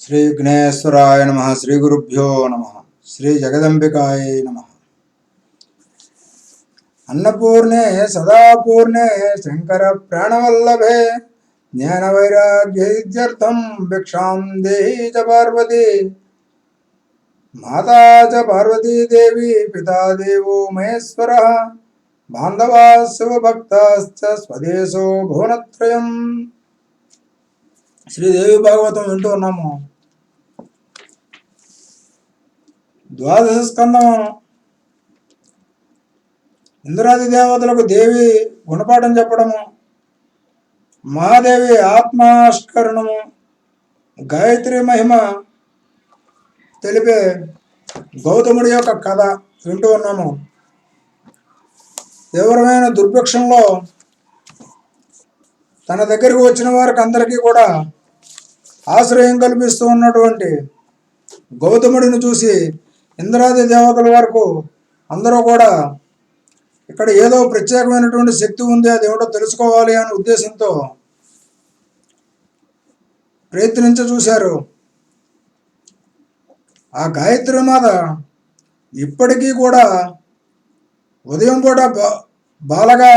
శ్రీ విఘ్నేశ్వరాయ నమ శ్రీ గురుభ్యో నమ శ్రీ జగదంబికాయ నమ. అన్నపూర్ణే సదాపూర్ణే శంకర ప్రాణవల్లభే జ్ఞాన వైరాగ్యర్థం భిక్షాం దేహి చ పార్వతి మాతా చ పార్వతీదేవి పితా దేవో మహేశ్వర బాంధవా శివభక్తాశ్చ స్వదేశో భువనత్రయం. శ్రీదేవి భాగవతం వింటూ ఉన్నాము. ద్వాదశ స్కందం ఇంద్రాది దేవతలకు దేవి గుణపాఠం చెప్పడము. మహాదేవి ఆత్మాష్కరణము. గాయత్రి మహిమ తెలిపే గౌతముడి యొక్క కథ వింటూ ఉన్నాము. తీవ్రమైన దుర్భిక్షంలో తన దగ్గరికి వచ్చిన వారికి అందరికీ కూడా ఆశ్రయం కల్పిస్తూ ఉన్నటువంటి గౌతముడిని చూసి ఇంద్రాది దేవతల వరకు అందరూ కూడా ఇక్కడ ఏదో ప్రత్యేకమైనటువంటి శక్తి ఉంది అది ఏమిటో తెలుసుకోవాలి అనే ఉద్దేశంతో ప్రయత్నించ చూశారు. ఆ గాయత్రి మాత ఇప్పటికీ కూడా ఉదయం పూట బా బాలగా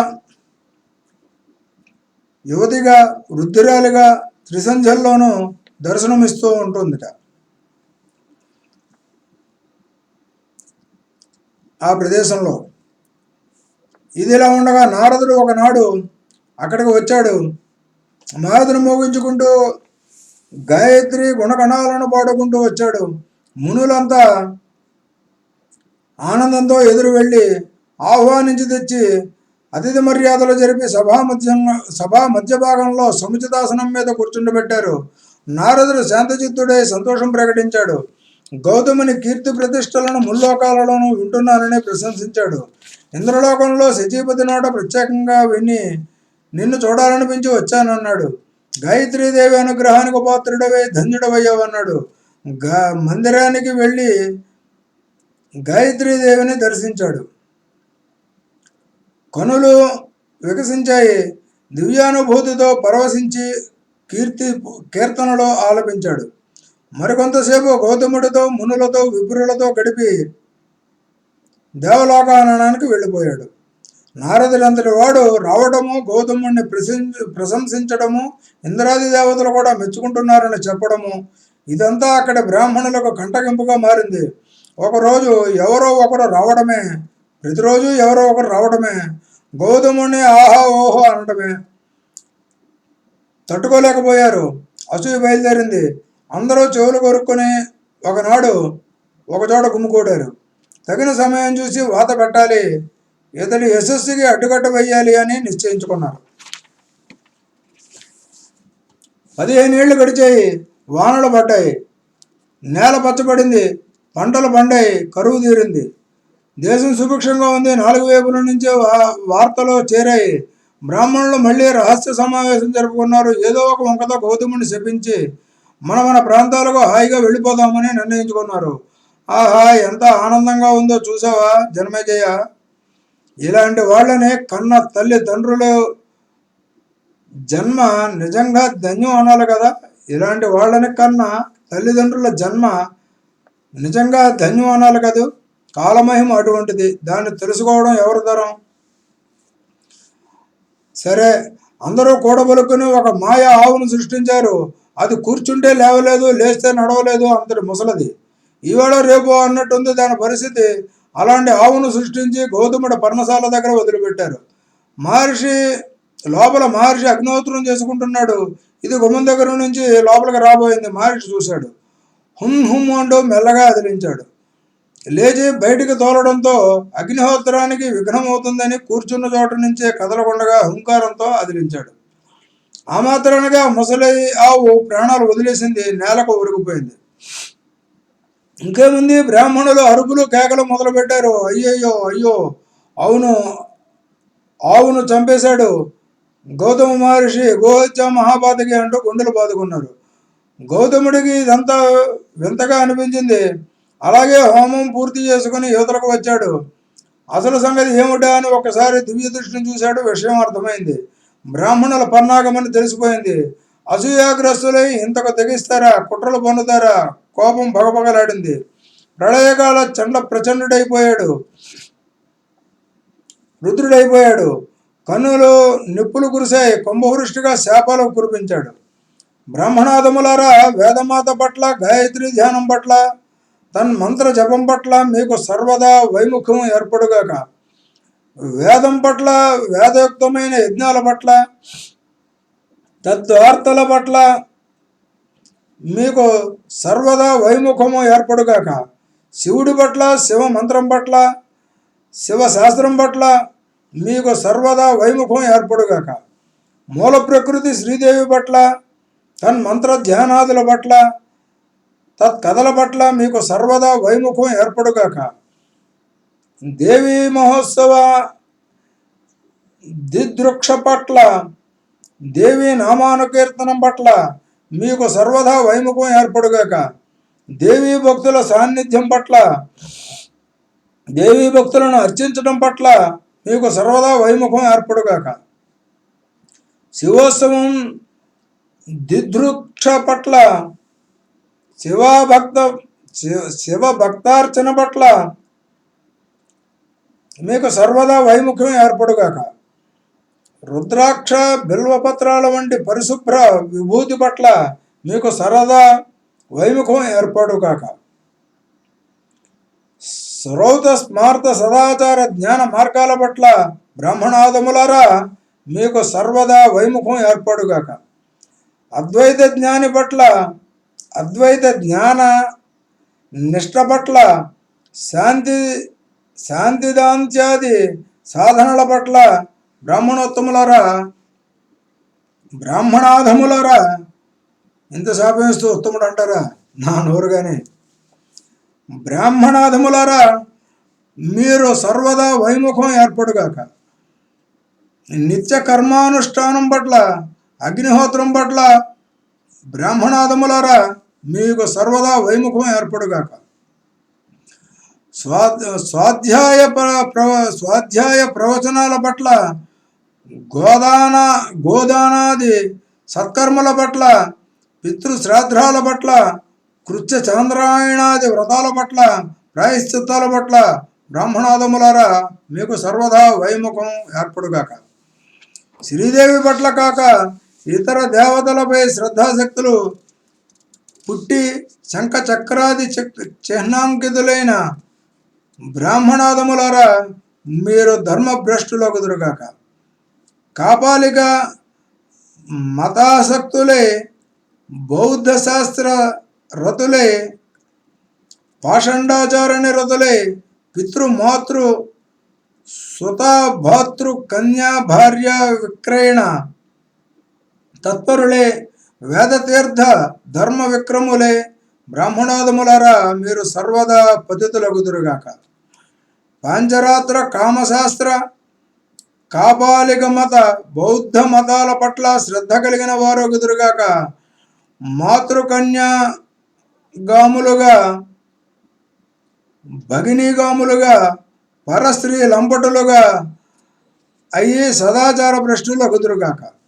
యువతిగా వృద్ధురాలిగా త్రిసంధ్యల్లోనూ దర్శనమిస్తూ ఉంటుందిట. ఆ ప్రదేశంలో ఇదిలా ఉండగా నారదుడు ఒకనాడు అక్కడికి వచ్చాడు. నారదును మోగించుకుంటూ గాయత్రి గుణగణాలను పాడుకుంటూ వచ్చాడు. మునులంతా ఆనందంతో ఎదురు వెళ్ళి ఆహ్వానించి తెచ్చి అతిథి మర్యాదలు జరిపి సభా మధ్య సభా మధ్య భాగంలో సముచితాసనం మీద కూర్చుండబెట్టారు నారదుడు శాంతచిత్తుడై సంతోషం ప్రకటించాడు. గౌతముని కీర్తి ప్రతిష్టలను ముల్లోకాలలోనూ వింటున్నానని ప్రశంసించాడు. ఇంద్రలోకంలో శచీపతి నోట ప్రత్యేకంగా విని నిన్ను చూడాలనిపించి వచ్చానన్నాడు. గాయత్రీదేవి అనుగ్రహానికి పాత్రుడవై ధన్యుడవయ్యావన్నాడు. గా మందిరానికి వెళ్ళి గాయత్రీదేవిని దర్శించాడు. కనులు వికసించాయి. దివ్యానుభూతితో పరవశించి కీర్తి కీర్తనలో ఆలపించాడు. మరికొంతసేపు గౌతముడితో మునులతో విపురులతో గడిపి దేవలోకాననానికి వెళ్ళిపోయాడు. నారదులంతటి వాడు రావడము గౌతముడిని ప్రశంస ప్రశంసించడము ఇంద్రాది దేవతలు కూడా మెచ్చుకుంటున్నారని చెప్పడము ఇదంతా అక్కడ బ్రాహ్మణులకు కంటగింపుగా మారింది. ఒకరోజు ఎవరో ఒకరు రావడమే ప్రతిరోజు ఎవరో ఒకరు రావడమే గౌతముని ఆహా ఓహో అనడమే తట్టుకోలేకపోయారు. అసూయ బయలుదేరింది. అందరూ చెవులు కొరుక్కొని ఒకనాడు ఒకచోట గుమ్ముకూడారు తగిన సమయం చూసి వాత పెట్టాలి ఇతడి యశస్సుకి అడ్డుకట్ట వేయాలి అని నిశ్చయించుకున్నారు. పదిహేను ఏళ్ళు గడిచాయి. వానలు పడ్డాయి. నేల పచ్చబడింది. పంటలు పండాయి. కరువు తీరింది. దేశం సుభిక్షంగా ఉంది. నాలుగు వైపుల నుంచే వా- వార్తలు చేరాయి. బ్రాహ్మణులు మళ్ళీ రహస్య సమావేశం జరుపుకున్నారు. ఏదో ఒక వంకతో గౌతముని శపించి మన మన ప్రాంతాలకు హాయిగా వెళ్ళిపోదామని నిర్ణయించుకున్నారు. ఆహా ఎంత ఆనందంగా ఉందో చూసావా జన్మేజయ? ఇలాంటి వాళ్ళని కన్న తల్లిదండ్రులు జన్మ నిజంగా ధన్యం అనాలి కదా? ఇలాంటి వాళ్ళని కన్నా తల్లిదండ్రుల జన్మ నిజంగా ధన్యం అనాలి కదా? కాలమహిమ అటువంటిది. దాన్ని తెలుసుకోవడం ఎవరి తరం? సరే అందరూ కూడబలుకుని ఒక మాయ ఆవును సృష్టించారు. అది కూర్చుంటే లేవలేదు లేస్తే నడవలేదు అంతటి ముసలది. ఈవేళ రేపు అన్నట్టుంది దాని పరిస్థితి. అలాంటి ఆవును సృష్టించి గౌతముడి పర్ణశాల దగ్గర వదిలిపెట్టారు. మహర్షి లోపల మహర్షి అగ్నిహోత్రం చేసుకుంటున్నాడు. ఇది గుమ్మం దగ్గర నుంచి లోపలికి రాబోయింది. మహర్షి చూశాడు. హుం హుమ్ అంటూ మెల్లగా అదిలించాడు. లేచి బయటికి తోలడంతో అగ్నిహోత్రానికి విఘ్నం అవుతుందని కూర్చున్న చోట నుంచే కదలకుండగా హుంకారంతో అదిలించాడు. ఆ మాత్రానిగా ముసలి ఆవు ప్రాణాలు వదిలేసింది నేలకు ఉరిగిపోయింది ఇంకేముంది? బ్రాహ్మణులు అరుపులు కేకలు మొదలుపెట్టారు. అయ్యయ్యో అయ్యో అవును ఆవును చంపేశాడు. గౌతమ మహర్షి గోహత్య మహాపాతకి అంటూ గుండెలు బాదుకున్నారు. గౌతముడికి ఇదంతా వింతగా అనిపించింది. అలాగే హోమం పూర్తి చేసుకుని యువతలకు వచ్చాడు. అసలు సంగతి ఏమిటా అని ఒకసారి దివ్య దృష్టిని చూశాడు. విషయం అర్థమైంది. బ్రాహ్మణుల పన్నాగమని తెలిసిపోయింది. అసూయాగ్రస్తులై ఇంతకు తెగిస్తారా? కుట్రలు పొందుతారా? కోపం భగభగలాడింది ప్రళయకాల చండ ప్రచండుడైపోయాడు. రుద్రుడైపోయాడు. కన్నులు నిప్పులు కురిశాయి. కుంభవృష్టిగా శాపాలు కురిపించాడు. బ్రాహ్మణాదములారా వేదమాత పట్ల గాయత్రి ధ్యానం పట్ల తన్మంత్ర జపం పట్ల మీకు సర్వదా వైముఖ్యం ఏర్పడుగాక. వేదం పట్ల వేదయుక్తమైన యజ్ఞాల పట్ల తద్వార్తల పట్ల మీకు సర్వదా వైముఖము ఏర్పడుగాక. శివుడి పట్ల శివ మంత్రం పట్ల శివ శాస్త్రం పట్ల మీకు సర్వదా వైముఖం ఏర్పడుగాక. మూల ప్రకృతి శ్రీదేవి పట్ల తన్మంత్ర ధ్యానాదుల పట్ల తత్కథల పట్ల మీకు సర్వదా వైముఖం ఏర్పడుగాక. దేవీ మహోత్సవ దిదృక్ష పట్ల దేవి నామానుకీర్తనం పట్ల మీకు సర్వదా వైముఖం ఏర్పడుగాక. దేవీ భక్తుల సాన్నిధ్యం పట్ల దేవీ భక్తులను అర్చించడం పట్ల మీకు సర్వదా వైముఖం ఏర్పడుగాక. శివోత్సవం దిదృక్ష పట్ల శివభక్త శివ శివ భక్తార్చన పట్ల మీకు సర్వదా వైముఖ్యం ఏర్పడుగాక. రుద్రాక్ష బిల్వపత్రాల వంటి పరిశుభ్ర విభూతి పట్ల మీకు సరదా వైముఖం ఏర్పడుగాక. శ్రౌత స్మార్త సదాచార జ్ఞాన మార్గాల పట్ల బ్రాహ్మణాదములారా మీకు సర్వదా వైముఖం ఏర్పడుగాక. అద్వైత జ్ఞాని పట్ల అద్వైత జ్ఞాన నిష్ట పట్ల శాంతి శాంతిదాంత్యాది సాధనల పట్ల బ్రాహ్మణోత్తములరా బ్రాహ్మణాధములరా. ఎంత శాపమిస్తూ ఉత్తముడు అంటారా? నా నోరుగానే. బ్రాహ్మణాధములారా మీరు సర్వదా వైముఖం ఏర్పడుగాక. నిత్య కర్మానుష్ఠానం పట్ల అగ్నిహోత్రం పట్ల బ్రాహ్మణాదములారా మీకు సర్వదా వైముఖం ఏర్పడుగాక. స్వా స్వాధ్యాయ ప్ర- స్వాధ్యాయ ప్రవచనాల పట్ల గోదాన గోదానాది సత్కర్మల పట్ల పితృశ్రాద్ధాల పట్ల కృత్య చంద్రాయణాది వ్రతాల పట్ల ప్రాయశ్చిత్తాల పట్ల బ్రాహ్మణాదములారా మీకు సర్వదా వైముఖం ఏర్పడుగాక. శ్రీదేవి పట్ల కాక ఇతర దేవతలపై శ్రద్ధాశక్తులు పుట్టి శంఖ చక్రాది చక్- చిహ్నాంకితులైన బ్రాహ్మణాదములారా మీరు ధర్మభ్రష్టులకు దురుగాక కాపాలిక మతాసక్తులే బౌద్ధ శాస్త్ర రతులే పాషండాచారణ రతులే పితృమాతృ సుత కన్యా భార్య విక్రయణ తత్పరులే వేదతీర్థ ధర్మ విక్రములే బ్రాహ్మణాదములారా మీరు సర్వదా పతితులగుదురుగాక. పాంచరాత్ర కామశాస్త్ర కాపాలిక మత బౌద్ధ మతాల పట్ల శ్రద్ధ కలిగిన వారు ఎదురుగాక మాతృకన్యాగాములుగా భగినీగాములుగా పరస్త్రీ లంపటులుగా అయ్యి సదాచార భ్రష్టులు ఎదురుగాక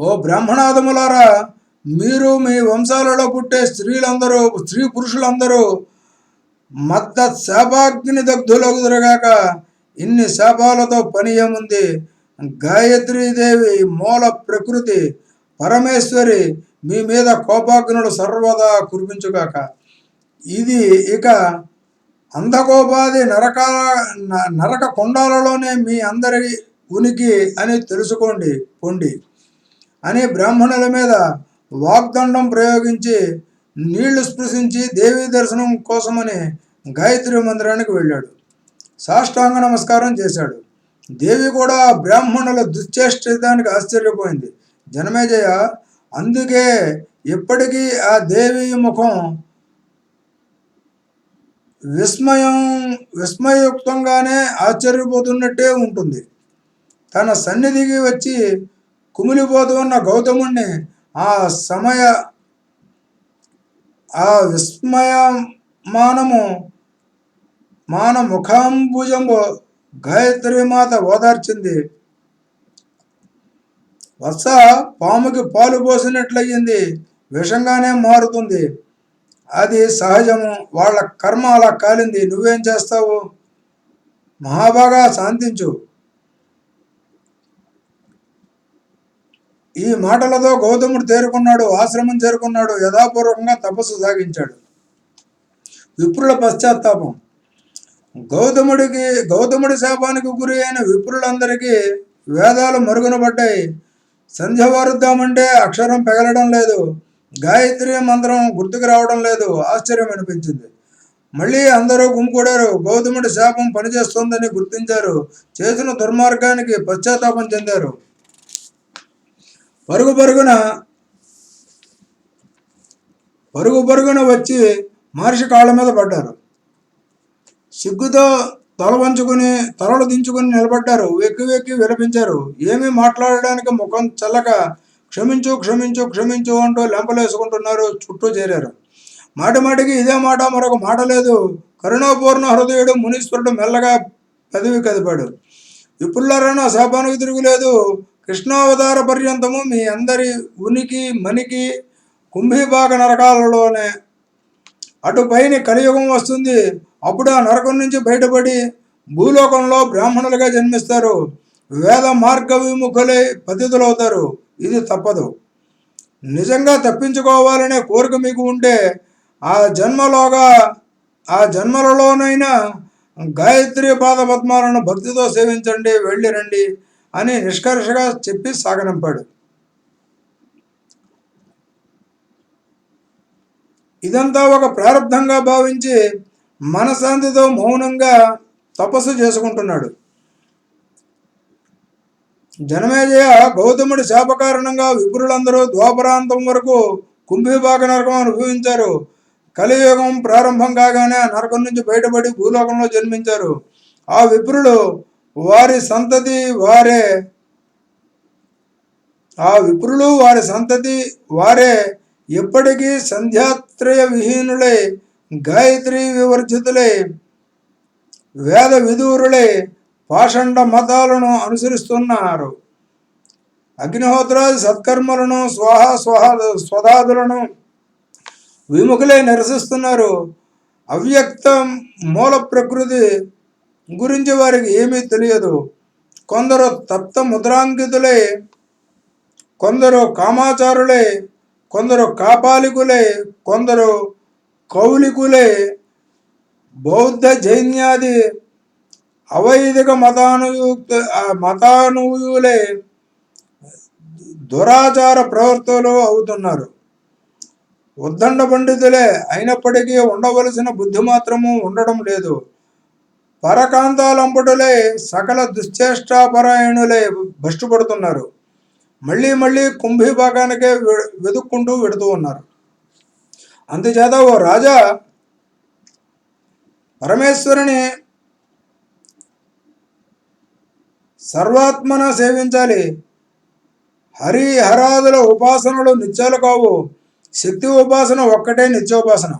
ఓ బ్రాహ్మణాదములారా మీరు మీ వంశాలలో పుట్టే స్త్రీలందరూ స్త్రీ పురుషులందరూ మత్త శాపాగ్ని దగ్ధులగుదురుగాక ఇన్ని శాపాలతో పని ఏముంది? గాయత్రీదేవి మూల ప్రకృతి పరమేశ్వరి మీ మీద కోపాగ్నులు సర్వదా కురిపించుగాక. ఇది ఇక అంధకోపాది నరక న- నరక కొండాలలోనే మీ అందరి ఉనికి అని తెలుసుకోండి పొండి. అని బ్రాహ్మణుల మీద వాగ్దండం ప్రయోగించి నీళ్ళు స్పృశించి దేవీ దర్శనం కోసమని గాయత్రి మందిరానికి వెళ్ళాడు. సాష్టాంగ నమస్కారం చేశాడు. దేవి కూడా బ్రాహ్మణుల దుశ్చేష్టానికి ఆశ్చర్యపోయింది. జనమేజయ అందుకే ఇప్పటికీ ఆ దేవి ముఖం విస్మయం విస్మయయుక్తంగానే ఆశ్చర్యపోతున్నట్టే ఉంటుంది. తన సన్నిధికి వచ్చి కుమిలిపోతూ ఉన్న గౌతముణ్ణి ఆ సమయ ఆ విస్మయమానము మాన ముఖాంబుజంబు గాయత్రి మాత ఓదార్చింది. వత్స పాముకి పాలు పోసినట్లయింది. విషంగానే మారుతుంది. అది సహజము. వాళ్ళ కర్మ అలా కాలింది. నువ్వేం చేస్తావు? మహాబాగా శాంతించు. ఈ మాటలతో గౌతముడు తేరుకున్నాడు ఆశ్రమం చేరుకున్నాడు యథాపూర్వకంగా తపస్సు సాగించాడు. విప్రుల పశ్చాత్తాపం. గౌతముడికి గౌతముడి శాపానికి గురి అయిన విప్రులందరికీ వేదాలు మరుగున పడ్డాయి సంధ్య వారుద్దామంటే అక్షరం పెగలడం లేదు గాయత్రి మంత్రం గుర్తుకు రావడం లేదు ఆశ్చర్యం అనిపించింది. మళ్ళీ అందరూ గుమికూడారు గౌతముడి శాపం పనిచేస్తోందని గుర్తించారు చేసిన దుర్మార్గానికి పశ్చాత్తాపం చెందారు. పరుగు పరుగున పరుగు పరుగున వచ్చి మహర్షి కాళ్ళ మీద పడ్డారు. సిగ్గుతో తల వంచుకుని తలలు దించుకుని నిలబడ్డారు. వెక్కి వెక్కి విలపించారు. ఏమీ మాట్లాడడానికి ముఖం చల్లక క్షమించు క్షమించు క్షమించు అంటూ లెంపలేసుకుంటున్నారు చుట్టూ చేరారు. మాటి మాటికి ఇదే మాట మరొక మాట లేదు. కరుణాపూర్ణ హృదయుడు మునీశ్వరుడు మెల్లగా పెదవి కదిపాడు. విపుల్లారా నా శాపానికి తిరుగులేదు. కృష్ణావతార పర్యంతము మీ అందరి ఉనికి మనికి కుంభీభాగ నరకాలలోనే అటుపైన కలియుగం వస్తుంది. అప్పుడు ఆ నరకం నుంచి బయటపడి భూలోకంలో బ్రాహ్మణులుగా జన్మిస్తారు. వేద మార్గ విముఖులై పతితులవుతారు. ఇది తప్పదు. నిజంగా తప్పించుకోవాలనే కోరిక మీకు ఉంటే ఆ జన్మలోగా ఆ జన్మలలోనైనా గాయత్రి పాద పద్మాలను భక్తితో సేవించండి. వెళ్ళి రండి. అని నిష్కర్షగా చెప్పి సాగనంపాడు. ఇదంతా ఒక ప్రారంధంగా భావించి మనశాంతితో మౌనంగా తపస్సు చేసుకుంటున్నాడు. జనమేజయ గౌతముడి శాప కారణంగా విపురులందరూ ద్వాపరాంతం వరకు కుంభీభాగ నరకం అనుభవించారు. కలియుగం ప్రారంభం కాగానే నరకం నుంచి బయటపడి భూలోకంలో జన్మించారు. ఆ విప్రులు వారి సంతతి వారే. ఆ విప్రులు వారి సంతతి వారే. ఎప్పటికీ సంధ్యాత్రయ విహీనులై గాయత్రి వివర్జితులై వేద విదూరులై పాషండ మతాలను అనుసరిస్తున్నారు. అగ్నిహోత్రాది సత్కర్మలను స్వాహ స్వాహ స్వధాదులను విముఖులై నిరసిస్తున్నారు. అవ్యక్తం మూల ప్రకృతి గురించి వారికి ఏమీ తెలియదు. కొందరు తప్త ముద్రాంకితులే కొందరు కామాచారులే కొందరు కాపాలికులే కొందరు కౌలికులే బౌద్ధ జైన్యాది అవైదిక మతానుయుక్త మతానుయులే దురాచార ప్రవర్తనలు అవుతున్నారు. ఉద్దండ పండితులే అయినప్పటికీ ఉండవలసిన బుద్ధి మాత్రము ఉండడం లేదు. పరకాంతాలంబుడులే సకల దుశ్చేష్టాపరాయణులే భ్రష్టుపడుతున్నారు. మళ్ళీ మళ్ళీ కుంభీభాగానికే వెతుక్కుంటూ వెడుతూ ఉన్నారు. అందుచేత ఓ రాజా పరమేశ్వరుని సర్వాత్మన సేవించాలి. హరి హరాదుల ఉపాసనలు నిత్యాలు కావు. శక్తి ఉపాసన ఒక్కటే నిత్యోపాసన.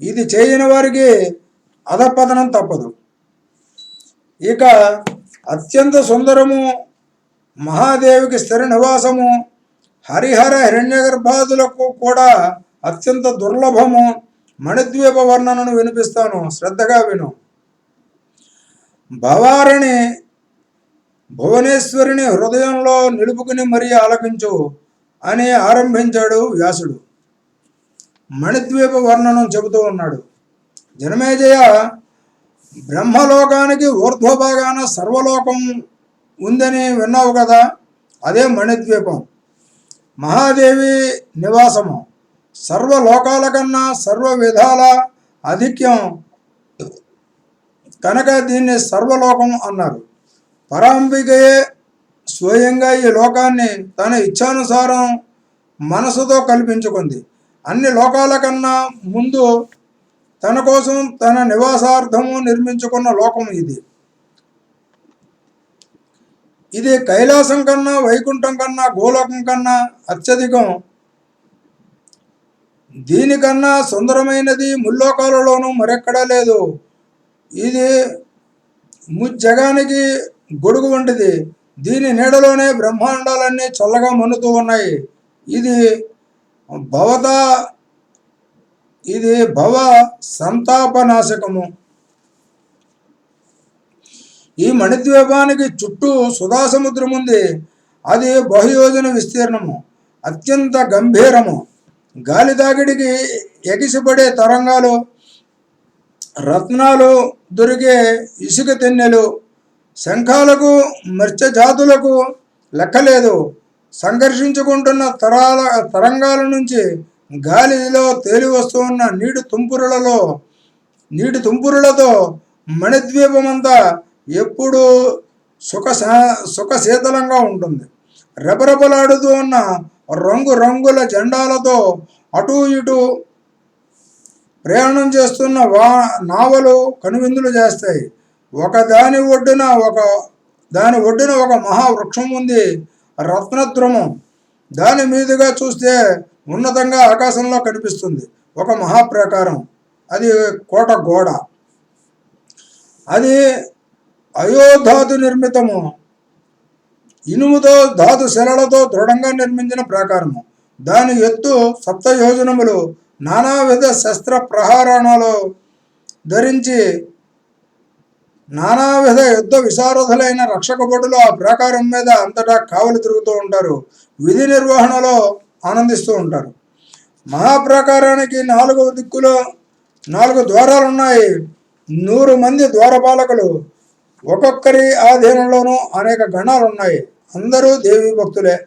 ఇది చేయని వారికి అధపతనం తప్పదు. ఇక అత్యంత సుందరము మహాదేవికి స్థిర నివాసము హరిహర హిరణ్యగర్భాదులకు కూడా అత్యంత దుర్లభము మణిద్వీప వర్ణనను వినిపిస్తాను. శ్రద్ధగా విను. భవారిని భువనేశ్వరిని హృదయంలో నిలుపుకుని మరీ ఆలకించు అని ఆరంభించాడు వ్యాసుడు. మణిద్వీప వర్ణనం చెబుతూ ఉన్నాడు. జనమేజయ బ్రహ్మలోకానికి ఊర్ధ్వభాగాన సర్వలోకం ఉందని విన్నావు కదా అదే మణిద్వీపం. మహాదేవి నివాసము. సర్వలోకాల కన్నా సర్వ విధాల ఆధిక్యం కనుక దీన్ని సర్వలోకం అన్నారు. పరాంబికయే స్వయంగా ఈ లోకాన్ని తన ఇచ్ఛానుసారం మనసుతో కల్పించుకుంది. అన్ని లోకాల కన్నా ముందు తన కోసం తన నివాసార్థము నిర్మించుకున్న లోకం ఇది. ఇది కైలాసం కన్నా వైకుంఠం కన్నా గోలోకం కన్నా అత్యధికం. దీనికన్నా సుందరమైనది ముల్లోకాలలోనూ మరెక్కడా లేదు. ఇది ముజ్జగానికి గొడుగు వంటిది. దీని నీడలోనే బ్రహ్మాండాలన్నీ చల్లగా మన్నుతూ ఉన్నాయి. ఇది భవత ఇది భవ సంతాపనాశకము. ఈ మణిద్వీపానికి చుట్టూ సుధాసముద్రం ఉంది అది బహుయోజన విస్తీర్ణము. అత్యంత గంభీరము. గాలి తాకిడికి ఎగిసిపడే తరంగాలు రత్నాలు దొరికే ఇసుక తెన్నెలు శంఖాలకు మత్స్య జాతులకు లెక్కలేదు. సంఘర్షించుకుంటున్న తరాల తరంగాల నుంచి గాలిలో తేలి వస్తున్న నీటి తుంపురులలో నీటి తుంపురులతో మణిద్వీపమంతా ఎప్పుడూ సుఖ సుఖ శీతలంగా ఉంటుంది. రెపరెపలాడుతూ ఉన్న రంగు రంగుల జెండాలతో అటు ఇటు ప్రయాణం చేస్తున్న వా నావలు కనువిందులు చేస్తాయి. ఒక దాని ఒడ్డున ఒక దాని ఒడ్డున ఒక మహావృక్షం ఉంది రత్నద్రుమం. దాని మీదుగా చూస్తే ఉన్నతంగా ఆకాశంలో కనిపిస్తుంది. ఒక మహాప్రాకారం. అది కోట గోడ. అది అయోధాతు నిర్మితము. ఇనుముతో ధాతు శిలలతో దృఢంగా నిర్మించిన ప్రాకారము. దాని ఎత్తు సప్తయోజనములు. నానావిధ శస్త్ర ప్రహారణలు ధరించి నానావిధ యుద్ధ విశారథులైన రక్షక భటులు ఆ ప్రాకారం మీద అంతటా కావలి తిరుగుతూ ఉంటారు. విధి నిర్వహణలో ఆనందిస్తూ ఉంటారు. మహాప్రాకారానికి నాలుగు దిక్కులో నాలుగు ద్వారాలు ఉన్నాయి నూరు మంది ద్వారపాలకులు ఒక్కొక్కరి ఆధీనంలోనూ అనేక గణాలు ఉన్నాయి అందరూ దేవీ భక్తులే.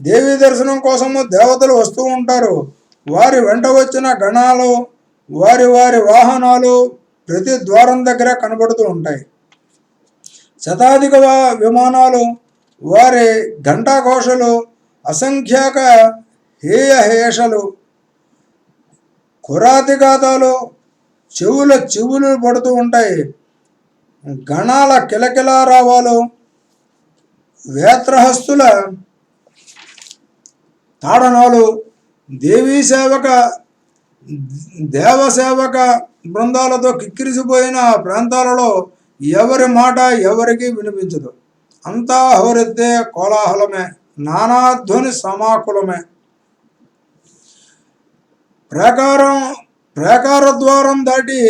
దేవీ దర్శనం కోసము దేవతలు వస్తూ ఉంటారు. వారి వెంట వచ్చిన గణాలు వారి వారి వాహనాలు ప్రతి ద్వారం దగ్గర కనబడుతూ ఉంటాయి. శతాధిక విమానాలు వారి ఘంటాఘోషలు అసంఖ్యాక హేయ హేషలు. కురాతిఘాతాలు చెవుల చెవులు పడుతూ ఉంటాయి. గణాల కిలకిలారావాలు. వేత్రహస్తుల తాడనాలు. దేవీ సేవక దేవసేవక బృందాలతో కిక్కిరిసిపోయిన ప్రాంతాలలో ఎవరి మాట ఎవరికి వినిపించదు. అంతా హోరెత్తే కోలాహలమే. నానాధ్వని సమాకులమే. ప్రాకారం ప్రాకార ద్వారం దాటి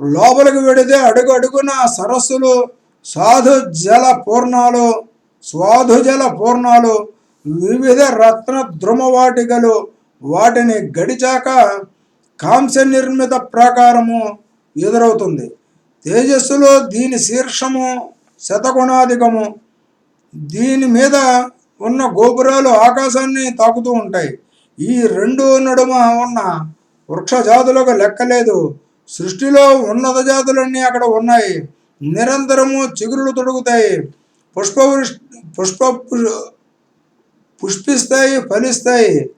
లోపలికి వెడితే అడుగు అడుగున సరస్సులు సాధు జల పూర్ణాలు స్వాధు జల పూర్ణాలు వివిధ రత్న ద్రుమవాటికలు వాటిని గడిచాక కాంస్య నిర్మిత ప్రాకారము ఎదురవుతుంది. తేజస్సులో దీని శీర్షము శతగుణాధికము దీని మీద ఉన్న గోపురాలు ఆకాశాన్ని తాకుతూ ఉంటాయి. ఈ రెండు నడుమ ఉన్న వృక్ష జాతులకు లెక్కలేదు సృష్టిలో ఉన్నత జాతులన్నీ అక్కడ ఉన్నాయి. నిరంతరము చిగురులు తొడుగుతాయి. పుష్ప పుష్ప పుష్పిస్తాయి ఫలిస్తాయి.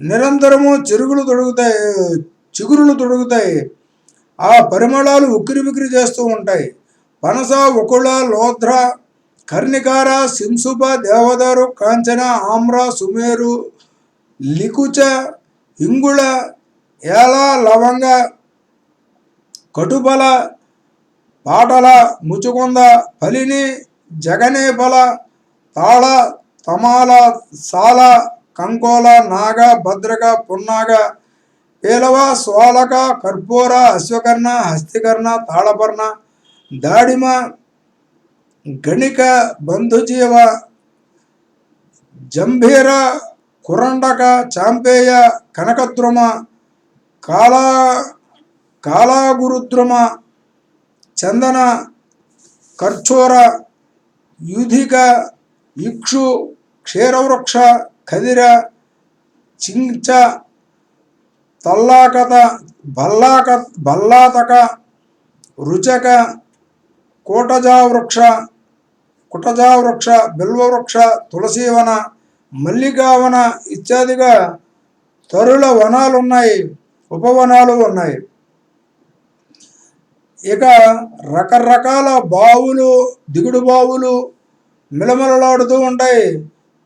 నిరంతరము చిరుగులు తొడుగుతాయి చిగురులు తొడుగుతాయి. ఆ పరిమళాలు ఉక్కిరి బిక్కిరి చేస్తూ ఉంటాయి. పనస ఉకుళ లోధ్ర కర్ణికార సింసుప దేవదారు కాంచన ఆమ్ర సుమేరు లికుచ ఇంగుళ ఏల లవంగ కటుబల పాటల ముచుకొంద ఫలిని జగనేపల తాళ తమాల సాల కంకోల నాగ భద్రక పున్నాగ పేలవ స్వాలక కర్పూర అశ్వకర్ణ హస్తికర్ణ తాళపర్ణ దాడిమ గణిక బంధుజీవ జంభీర కురండక చాంపేయ కనకద్రుమ కాలా కాలాగురుద్రుమ చందన కర్చూర యూధిక ఇక్షు క్షీరవృక్ష కదిర చించ తల్లాకత భల్లాక బల్లాతక రుచక కోటజావృక్ష కుటజావృక్ష బిల్వవృక్ష తులసీవన మల్లికావన ఇత్యాదిగా తరుల వనాలు ఉన్నాయి ఉపవనాలు ఉన్నాయి. ఇక రకరకాల బావులు దిగుడు బావులు మిలమలలాడుతూ ఉంటాయి.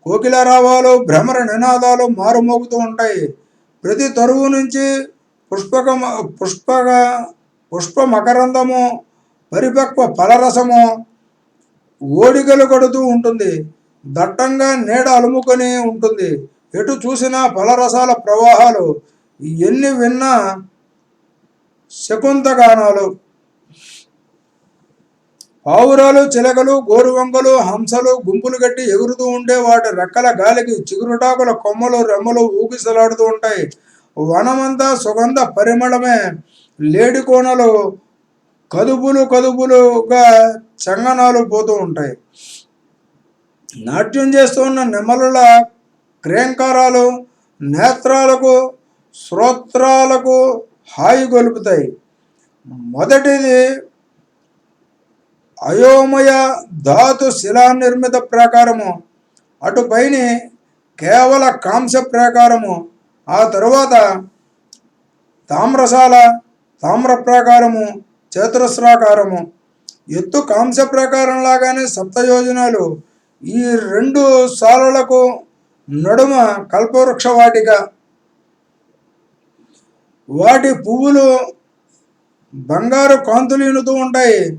కోకిలరావాలు భ్రమర నినాదాలు మారుమోగుతూ ఉంటాయి. ప్రతి తరువు నుంచి పుష్పక పుష్పక పుష్ప మకరందము పరిపక్వ ఫలరసము ఓడిగలు కొడుతూ ఉంటుంది. దట్టంగా నీడ అలుముకొని ఉంటుంది. ఎటు చూసినా ఫలరసాల ప్రవాహాలు. ఎన్ని విన్నా శకుంతగానాలు. పావురాలు చిలకలు గోరువంకలు హంసలు గుంపులు కట్టి ఎగురుతూ ఉంటే వాటి రెక్కల గాలికి చిగురుటాకుల కొమ్మలు రెమ్మలు ఊగిసలాడుతూ ఉంటాయి. వనమంతా సుగంధ పరిమళమే. లేడి కోనలు కదుపులు కదుపులుగా చంగనాలు పోతూ ఉంటాయి. నాట్యం చేస్తున్న నెమలుల క్రేంకారాలు నేత్రాలకు శ్రోత్రాలకు హాయి గొలుపుతాయి. మొదటిది అయోమయ ధాతు శిలా నిర్మిత ప్రాకారము అటుపైని కేవల కాంస్య ప్రాకారము. ఆ తరువాత తామ్రశాల తామ్ర ప్రాకారము చతురస్రాకారము. ఎత్తు కాంస ప్రకారం లాగానే సప్తయోజనాలు ఈ రెండు సాలలకు నడుమ కల్పవృక్ష వాటిక. వాటి పువ్వులు బంగారు కాంతులు ఇనుతూ ఉంటాయి.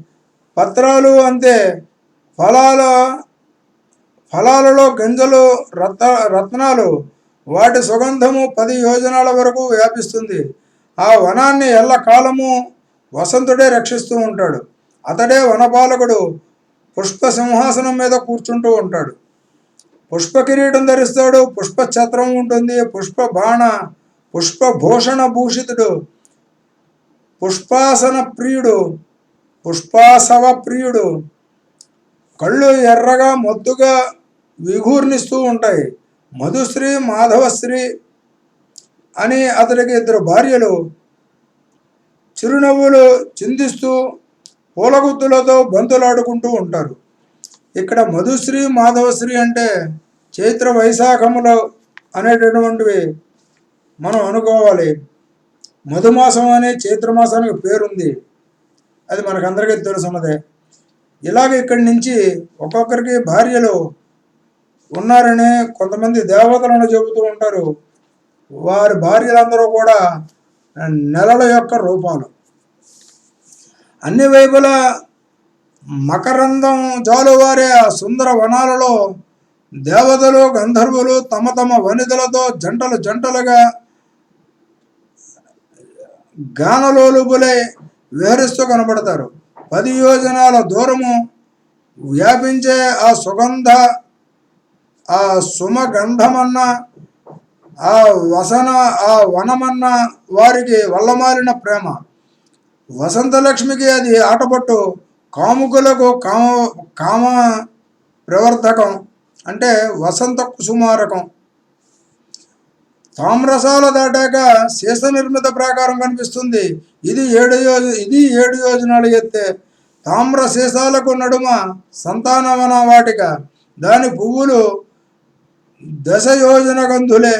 పత్రాలు అంతే. ఫలాల ఫలాలలో గింజలు రత్న రత్నాలు. వాటి సుగంధము పది యోజనాల వరకు వ్యాపిస్తుంది. ఆ వనాన్ని ఎల్లకాలము వసంతుడే రక్షిస్తూ ఉంటాడు. అతడే వనపాలకుడు. పుష్ప సింహాసనం మీద కూర్చుంటూ ఉంటాడు. పుష్ప కిరీటం ధరిస్తాడు. పుష్ప ఛత్రం ఉంటుంది. పుష్ప బాణ పుష్పభూషణ భూషితుడు. పుష్పాసన ప్రియుడు. పుష్పాసవ ప్రియుడు. కళ్ళు ఎర్రగా మొద్దుగా విఘూర్నిస్తూ ఉంటాయి. మధుశ్రీ మాధవశ్రీ అని అతడికి ఇద్దరు భార్యలు. చిరునవ్వులు చిందిస్తూ పూలగుత్తులతో బంతులాడుకుంటూ ఉంటారు. ఇక్కడ మధుశ్రీ మాధవశ్రీ అంటే చైత్ర వైశాఖములో అనేటటువంటివి మనం అనుకోవాలి. మధుమాసం అనే చైత్రమాసానికి పేరుంది. అది మనకందరికీ తెలుసున్నదే. ఇలాగ ఇక్కడి నుంచి ఒక్కొక్కరికి భార్యలు ఉన్నారని కొంతమంది దేవతలను చెబుతూ ఉంటారు. వారి భార్యలందరూ కూడా నెలల యొక్క రూపాలు. అన్ని వైపులా మకరందం జాలువారే ఆ సుందర వనాలలో దేవతలు గంధర్వులు తమ తమ వనితలతో జంటలు జంటలుగా గానలోలుబులై విహరిస్తూ కనబడతారు. పది యోజనాల దూరము వ్యాపించే ఆ సుగంధ ఆ సుమగంధమన్న ఆ వసన ఆ వనమన్న వారికి వల్లమాలిన ప్రేమ. వసంతలక్ష్మికి అది ఆటపట్టు. కాముకులకు కామ కామ ప్రవర్ధకం అంటే వసంత కుసుమారకం. తామ్రసాల దాటాక శేష నిర్మిత ప్రాకారం కనిపిస్తుంది. ఇది ఏడు యోజ ఇది ఏడు యోజనాలు ఎత్తే తామ్ర శేషాలకు నడుమ సంతానవన వాటిక. దాని పువ్వులు దశ యోజన గంధులే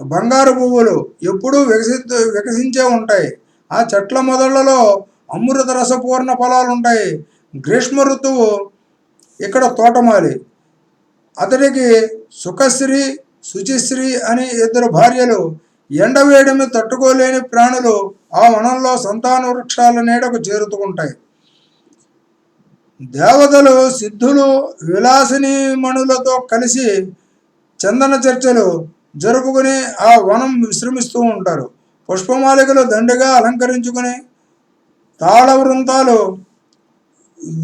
బంగారు పువ్వులు ఎప్పుడూ వికసి వికసించే ఉంటాయి. ఆ చెట్ల మొదళ్ళలో అమృత రసపూర్ణ ఫలాలు ఉంటాయి. గ్రీష్మ ఋతువు ఇక్కడ తోటమాలి. అతడికి సుఖశ్రీ శుచిశ్రీ అని ఇద్దరు భార్యలు ఎండవేడిని తట్టుకోలేని ప్రాణులు ఆ వనంలో సంతాన వృక్షాల నీడకు చేరుతూ ఉంటాయి దేవతలు సిద్ధులు విలాసిని మణులతో కలిసి చందన చర్చలు జరుపుకుని ఆ వనం విశ్రమిస్తూ ఉంటారు. పుష్పమాలికలు దండిగా అలంకరించుకుని తాళ వృంతాలు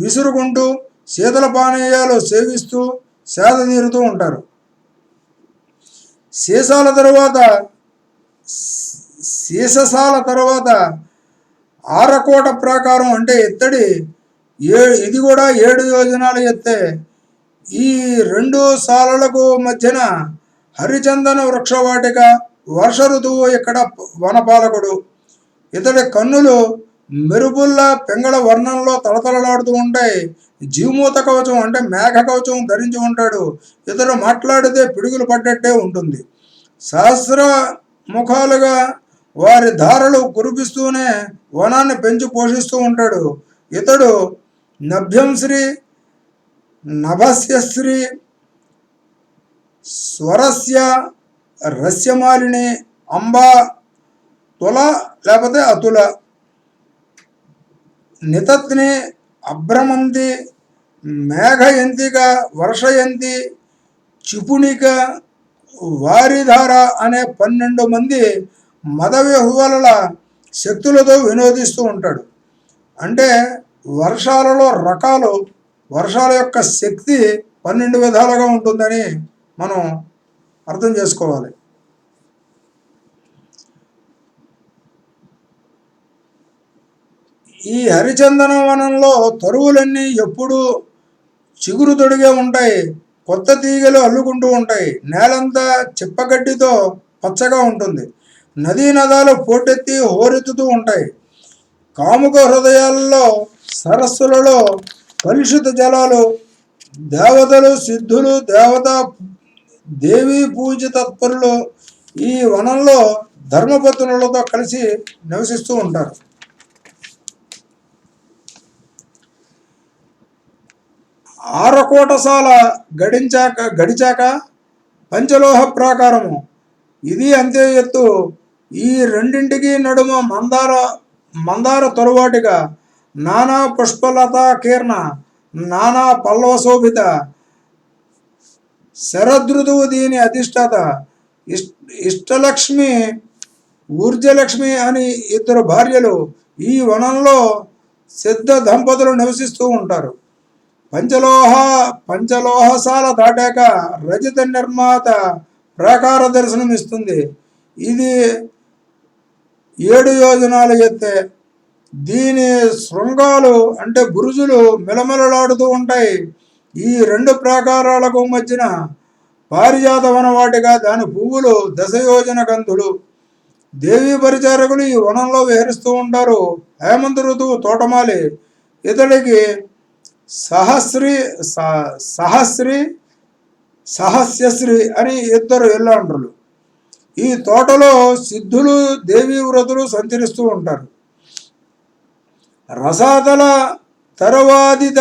విసురుకుంటూ శీతల పానీయాలు సేవిస్తూ సేద తీరుతూ ఉంటారు. సీసాల తరువాత సీససాల తరువాత ఆరకోట ప్రాకారం అంటే ఎత్తడి ఏ ఇది కూడా ఏడు యోజనాలు ఎత్తే ఈ రెండు సాలలకు మధ్యన హరిచందన వృక్షవాటిక వర్ష ఋతువు ఇక్కడ వనపాలకుడు? ఇతడి కన్నులు మెరుపుల్లా పెంగళ వర్ణంలో తలతలలాడుతూ ఉంటాయి. జీవమూత కవచం అంటే మేఘ కవచం ధరించి ఉంటాడు. ఇతడు మాట్లాడితే పిడుగులు పడ్డట్టే ఉంటుంది. సహస్ర ముఖాలుగా వారి ధారలు కురిపిస్తూనే వనాన్ని పెంచి పోషిస్తూ ఉంటాడు. ఇతడు నభ్యంశ్రీ నభస్యశ్రీ స్వరస్య రస్యమాలిని అంబా తుల లేకపోతే అతుల. నితత్ని అభ్రమంతి మేఘయంతిగా వర్షయంతి చిపుణిక వారిధార అనే పన్నెండు మంది మద శక్తులతో వినోదిస్తూ ఉంటాడు. అంటే వర్షాలలో రకాలు వర్షాల యొక్క శక్తి పన్నెండు విధాలుగా ఉంటుందని మనం అర్థం చేసుకోవాలి. ఈ హరిచందన వనంలో తరువులన్నీ ఎప్పుడూ చిగురు తొడిగే ఉంటాయి. కొత్త తీగలు అల్లుకుంటూ ఉంటాయి. నేలంతా చిప్పగడ్డితో పచ్చగా ఉంటుంది. నదీ నదాలు పోటెత్తి హోరెత్తుతూ ఉంటాయి. కాముక హృదయాల్లో సరస్సులలో కలుషిత జలాలు దేవతలు సిద్ధులు దేవత దేవీ పూజ తత్పరులు ఈ వనంలో ధర్మపత్నులతో కలిసి నివసిస్తూ ఉంటారు. ఆరకోటసాల గడించాక గడిచాక పంచలోహ ప్రాకారము. ఇది అంతే ఎత్తు. ఈ రెండింటికి నడుమ మందార మందార తొరవాటిగా నానా పుష్పలతా కీర్ణ నానా పల్లవ శోభిత శరదృతువు దీని అధిష్టాత. ఇష్ ఇష్టలక్ష్మి ఊర్జలక్ష్మి అని ఇద్దరు భార్యలు ఈ వనంలో సిద్ధ దంపతులు నివసిస్తూ ఉంటారు. పంచలోహ పంచలోహసాల దాటాక రజత నిర్మాత ప్రాకార దర్శనం ఇస్తుంది. ఇది ఏడు యోజనాలు ఎత్తే దీని శృంగాలు అంటే బురుజులు మిలమిలలాడుతూ ఉంటాయి. ఈ రెండు ప్రాకారాలకు మధ్యన పారిజాత వనవాటిగా దాని పువ్వులు దశయోజన గంధులు దేవీ పరిచారకులు ఈ వనంలో విహరిస్తూ ఉంటారు. హేమంత ఋతువు తోటమాలి. ఇతడికి సహస్రి సహస్రి సహస్యశ్రీ అని ఇద్దరు ఇల్లాండ్రులు ఈ తోటలో సిద్ధులు దేవీ వ్రతులు సంచరిస్తూ ఉంటారు. రసాతల తరువాదిత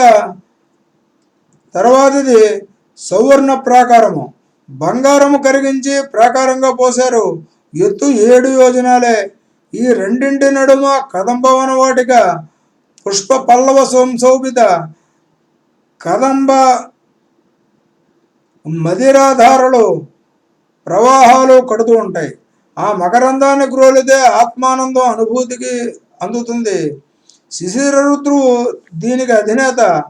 తర్వాతది సౌవర్ణ ప్రాకారము. బంగారము కరిగించి ప్రాకారంగా పోశారు. ఎత్తు ఏడు యోజనాలే. ఈ రెండింటి నడుమ కదంబవన వాటిక పుష్ప పల్లవ సంశోభిత కదంబ మదిరాధారలు ప్రవాహాలు కడుతూ ఉంటాయి. ఆ మకరందాన్ని గ్రోలితే ఆత్మానందం అనుభూతికి అందుతుంది. శిశిర ఋతువు దీనికి అధినేత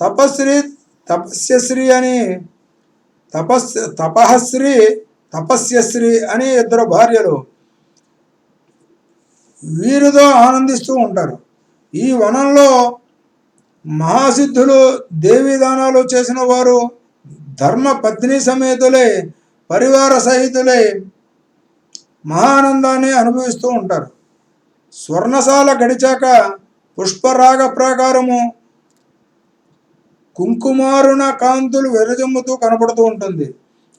తపశ్రీ తపస్యశ్రీ అని తపస్ తపహశ్రీ తపస్యశ్రీ అని ఇద్దరు భార్యలు వీరితో ఆనందిస్తూ ఉంటారు. ఈ వనంలో మహాసిద్ధులు దేవీదానాలు చేసిన వారు ధర్మ పత్ని సమేతులే పరివార సహితులై మహానందాన్ని అనుభవిస్తూ ఉంటారు. స్వర్ణశాల గడిచాక పుష్పరాగ ప్రాకారము కుంకుమారుణ కాంతులు వెరజమ్ముతూ కనపడుతూ ఉంటుంది.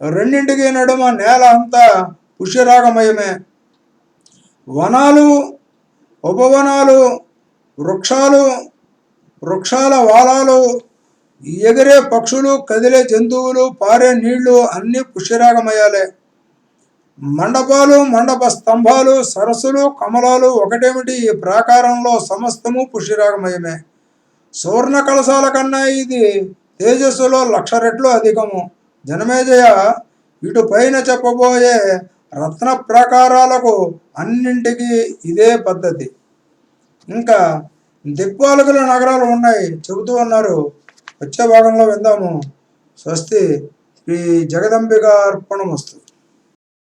రెండింటికి నడుమ నేల అంతా పుష్యరాగమయమే. వనాలు ఉపవనాలు వృక్షాలు వృక్షాల వాలాలు ఎగిరే పక్షులు కదిలే జంతువులు పారే నీళ్ళు అన్నీ పుష్యరాగమయాలే. మండపాలు మండప స్తంభాలు సరస్సులు కమలాలు ఒకటేమిటి? ఈ ప్రాకారంలో సమస్తము పుష్యరాగమయమే. సువర్ణ కలశాల కన్నా ఇది తేజస్సులో లక్ష రెట్లు అధికము. జనమేజయ ఇటు పైన చెప్పబోయే రత్న ప్రాకారాలకు అన్నింటికి ఇదే పద్ధతి. ఇంకా దిక్పాలకుల నగరాలు ఉన్నాయి చెబుతూ ఉన్నారు. వచ్చే భాగంలో విందాము. స్వస్తి శ్రీ జగదంబిక వస్తుంది